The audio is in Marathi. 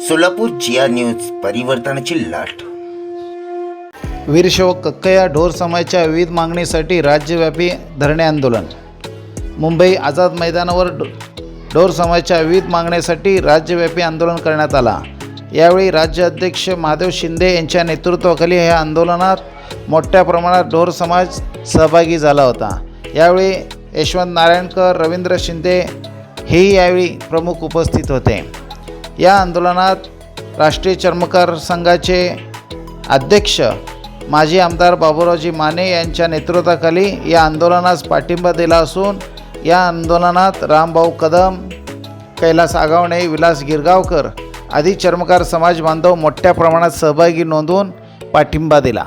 सोलापूर जिया न्यूज परिवर्तनाची लाट. वीरशैव कक्कया ढोर समाजाच्या विविध मागणीसाठी राज्यव्यापी धरणे आंदोलन. मुंबई आझाद मैदानावर डो- ढोर समाजाच्या विविध मागण्यासाठी राज्यव्यापी आंदोलन करण्यात आला. यावेळी राज्य अध्यक्ष महादेव शिंदे यांच्या नेतृत्वाखाली ह्या आंदोलनात मोठ्या प्रमाणात ढोर समाज सहभागी झाला होता. यावेळी यशवंत नारायणकर रवींद्र शिंदे हेही यावेळी प्रमुख उपस्थित होते. या आंदोलनात राष्ट्रीय चर्मकार संघाचे अध्यक्ष माजी आमदार बाबूरावजी माने यांच्या नेतृत्वाखाली या आंदोलनास पाठिंबा दिला असून या आंदोलनात रामभाऊ कदम कैलास आगावणे विलास गिरगावकर आदी चर्मकार समाज बांधव मोठ्या प्रमाणात सहभागी नोंदवून पाठिंबा दिला.